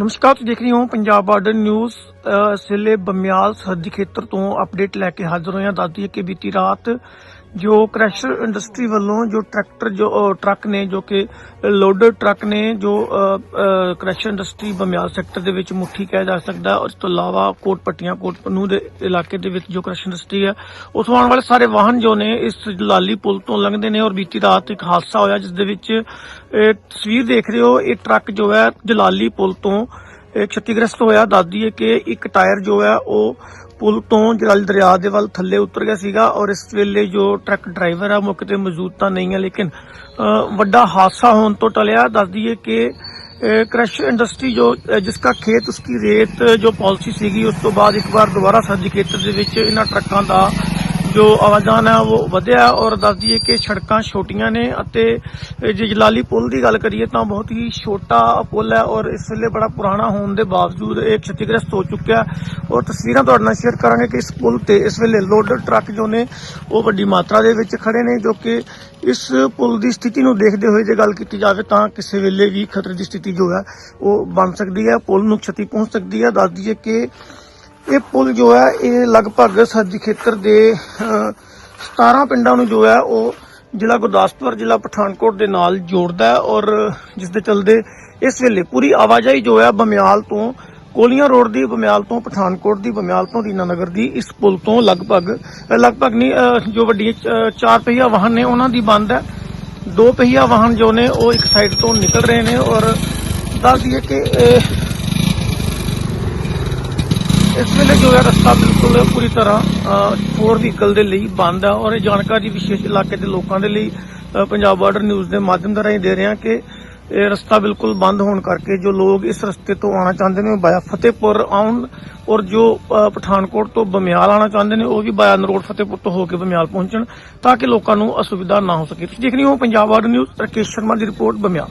ਨਮਸਕਾਰ, ਤੁਸੀਂ ਦੇਖ ਰਹੇ ਹੋ ਪੰਜਾਬ ਬਾਰਡਰ ਨਿਊਜ਼, ਅਹ ਬਮਿਆਲ ਸਰਹੱਦੀ ਖੇਤਰ ਤੋਂ ਅਪਡੇਟ ਲੈ ਕੇ ਹਾਜ਼ਰ ਹੋਏ ਹਾਂ। ਦੱਸਦੀ ਹੈ ਕਿ ਬੀਤੀ ਰਾਤ ਜੋ ਕ੍ਰੈਸ਼ਰ ਇੰਡਸਟਰੀ ਵੱਲੋਂ ਜੋ ਟਰੈਕਟਰ ਜੋ ਟਰੱਕ ਨੇ ਜੋ ਕਿ ਲੋਡਰ ਟਰੱਕ ਨੇ ਜੋ ਕ੍ਰੈਸ਼ਰ ਇੰਡਸਟਰੀ ਬਮਿਆਲ ਸੈਕਟਰ ਦੇ ਵਿੱਚ ਮੁੱਠੀ ਕਿਹਾ ਜਾ ਸਕਦਾ ਔਰ ਤੋਂ ਇਲਾਵਾ ਕੋਟ ਪੱਟੀਆਂ, ਕੋਟ ਪਨੂ ਦੇ ਇਲਾਕੇ ਦੇ ਵਿੱਚ ਜੋ ਕ੍ਰੈਸ਼ਰ ਇੰਡਸਟਰੀ ਹੈ, ਉਸ ਆਉਣ ਵਾਲੇ ਸਾਰੇ ਵਾਹਨ ਜੋ ਨੇ, ਇਸ ਜਲਾਲੀ ਪੁਲ ਤੋਂ ਲੰਘਦੇ ਨੇ ਔਰ ਬੀਤੀ ਰਾਤ ਇੱਕ ਹਾਦਸਾ ਹੋਇਆ ਜਿਸ ਦੇ ਵਿੱਚ ਤਸਵੀਰ ਦੇਖ ਰਹੇ ਹੋ, ਇਹ ਟਰੱਕ ਜੋ ਹੈ ਜਲਾਲੀ ਪੁਲ ਤੋਂ, ਇਹ ਖਤੀਗ੍ਰਸਤ ਹੋਇਆ। ਦੱਸਦੀ ਹੈ ਕਿ ਇੱਕ ਟਾਇਰ ਜੋ ਹੈ, ਉਹ ਪੁਲ ਤੋਂ ਜਲਾਲੀ ਦਰਿਆ ਦੇ ਵੱਲ ਥੱਲੇ ਉਤਰ ਗਿਆ ਸੀਗਾ ਔਰ ਇਸ ਵੇਲੇ ਜੋ ਟਰੱਕ ਡਰਾਈਵਰ ਆ ਮੌਕੇ ਤੇ ਮੌਜੂਦ ਤਾਂ ਨਹੀਂ ਹੈ ਲੇਕਿਨ ਵੱਡਾ ਹਾਦਸਾ ਹੋਣ ਤੋਂ ਟਲਿਆ। ਦੱਸਦੀ ਹੈ ਕਿ ਕ੍ਰਸ਼ ਇੰਡਸਟਰੀ ਜੋ ਅ, ਜਿਸਕਾ ਖੇਤ ਉਸकी ਰੇਤ ਜੋ ਪਾਲਿਸੀ ਸੀਗੀ ਉਸ ਤੋਂ ਬਾਅਦ ਇੱਕ ਵਾਰ ਦੁਬਾਰਾ ਸਰਦੀ ਖੇਤਰ ਦੇ ਵਿੱਚ ਇਹਨਾਂ ਟਰੱਕਾਂ ਦਾ ਜੋ ਆਵਾਜਾਨ ਹੈ ਉਹ ਵਧਿਆ ਔਰ ਦੱਸ ਦਈਏ ਕਿ ਸੜਕਾਂ ਛੋਟੀਆਂ ਨੇ ਅਤੇ ਜੇ ਜਲਾਲੀ ਪੁਲ ਦੀ ਗੱਲ ਕਰੀਏ ਤਾਂ ਬਹੁਤ ਹੀ ਛੋਟਾ ਪੁਲ ਹੈ ਔਰ ਇਸ ਵੇਲੇ ਬੜਾ ਪੁਰਾਣਾ ਹੋਣ ਦੇ ਬਾਵਜੂਦ ਇਹ ਖਤੀਗ੍ਰਸਤ ਹੋ ਚੁੱਕਿਆ ਔਰ ਤਸਵੀਰਾਂ ਤੁਹਾਡੇ ਨਾਲ ਸ਼ੇਅਰ ਕਰਾਂਗੇ ਕਿ ਇਸ ਪੁਲ ਤੇ ਇਸ ਵੇਲੇ ਲੋਡਰ ਟਰੱਕ ਜੋ ਨੇ ਉਹ ਵੱਡੀ ਮਾਤਰਾ ਦੇ ਵਿੱਚ ਖੜੇ ਨੇ ਜੋ ਕਿ ਇਸ ਪੁਲ ਦੀ ਸਥਿਤੀ ਨੂੰ ਦੇਖਦੇ ਹੋਏ ਜੇ ਗੱਲ ਕੀਤੀ ਜਾਵੇ ਤਾਂ ਕਿਸੇ ਵੇਲੇ ਵੀ ਖਤਰੇ ਦੀ ਸਥਿਤੀ ਜੋ ਹੈ ਉਹ ਬਣ ਸਕਦੀ ਹੈ, ਪੁਲ ਨੂੰ ਛਤੀ ਪਹੁੰਚ ਸਕਦੀ ਹੈ। ਦੱਸ ਦਈਏ ਕਿ ਇਹ ਪੁਲ ਜੋ ਹੈ ਇਹ ਲਗਭਗ ਸਰਦੀ ਖੇਤਰ ਦੇ ਅਹ, 17 ਪਿੰਡਾਂ ਨੂੰ ਜੋ ਹੈ ਉਹ ਜ਼ਿਲ੍ਹਾ ਗੁਰਦਾਸਪੁਰ ਜ਼ਿਲ੍ਹਾ ਪਠਾਨਕੋਟ ਦੇ ਨਾਲ ਜੋੜਦਾ ਹੈ ਔਰ ਜਿਸ ਦੇ ਚਲਦੇ ਇਸ ਵੇਲੇ ਪੂਰੀ ਆਵਾਜਾਈ ਜੋ ਹੈ ਬਮਿਆਲ ਤੋਂ ਕੋਲੀਆਂ ਰੋਡ ਦੀ ਬਮਿਆਲ ਤੋਂ ਪਠਾਨਕੋਟ ਦੀ ਬਮਿਆਲ ਤੋਂ ਦੀਨਾਨਗਰ ਦੀ ਇਸ ਪੁਲ ਤੋਂ ਲਗਭਗ ਲਗਭਗ ਨਹੀਂ ਜੋ ਵੱਡੀਆਂ ਅਹ, ਚਾਰ ਪਹੀਆ ਵਾਹਨ ਨੇ ਉਹਨਾਂ ਦੀ ਬੰਦ ਹੈ। ਦੋ ਪਹੀਆ ਵਾਹਨ ਜੋ ਨੇ ਉਹ ਇੱਕ ਸਾਈਡ ਤੋਂ ਨਿਕਲ ਰਹੇ ਨੇ ਔਰ ਦੱਸ ਦਈਏ ਕਿ ਇਸ ਵੇਲੇ ਜੋ ਹੈ ਰਸਤਾ ਬਿਲਕੁਲ ਪੂਰੀ ਤਰ੍ਹਾਂ ਫੋਰ ਵਹੀਕਲ ਦੇ ਲਈ ਬੰਦ ਹੈ ਔਰ ਇਹ ਜਾਣਕਾਰੀ ਵਿਸ਼ੇਸ਼ ਇਲਾਕੇ ਦੇ ਲੋਕਾਂ ਦੇ ਲਈ ਪੰਜਾਬ ਬਾਰਡਰ ਨਿਊਜ਼ ਦੇ ਮਾਧਿਅਮ ਰਾਹੀਂ ਦੇ ਰਹੇ ਹਾਂ ਕਿ ਇਹ ਰਸਤਾ ਬਿਲਕੁਲ ਬੰਦ ਹੋਣ ਕਰਕੇ ਜੋ ਲੋਕ ਇਸ ਰਸਤੇ ਤੋਂ ਆਉਣਾ ਚਾਹੁੰਦੇ ਨੇ ਉਹ ਬਾਇਆ ਫਤਿਹਪੁਰ ਆਉਣ ਔਰ ਜੋ ਪਠਾਨਕੋਟ ਤੋਂ ਬਮਿਆਲ ਆਉਣਾ ਚਾਹੁੰਦੇ ਨੇ ਉਹ ਵੀ ਬਾਇਆ ਨਰੋਡ ਫਤਿਹਪੁਰ ਤੋਂ ਹੋ ਕੇ ਬਮਿਆਲ ਪਹੁੰਚਣ ਤਾਂ ਕਿ ਲੋਕਾਂ ਨੂੰ ਅਸੁਵਿਧਾ ਨਾ ਹੋ ਸਕੇ। ਤੁਸੀਂ ਦੇਖ ਰਹੇ ਹੋ ਪੰਜਾਬ ਬਾਰਡਰ ਨਿਊਜ਼ ਰਕੇਸ਼ ਸ਼ਰਮਾ ਦੀ ਰਿਪੋਰਟ ਬਮਿਆਲ।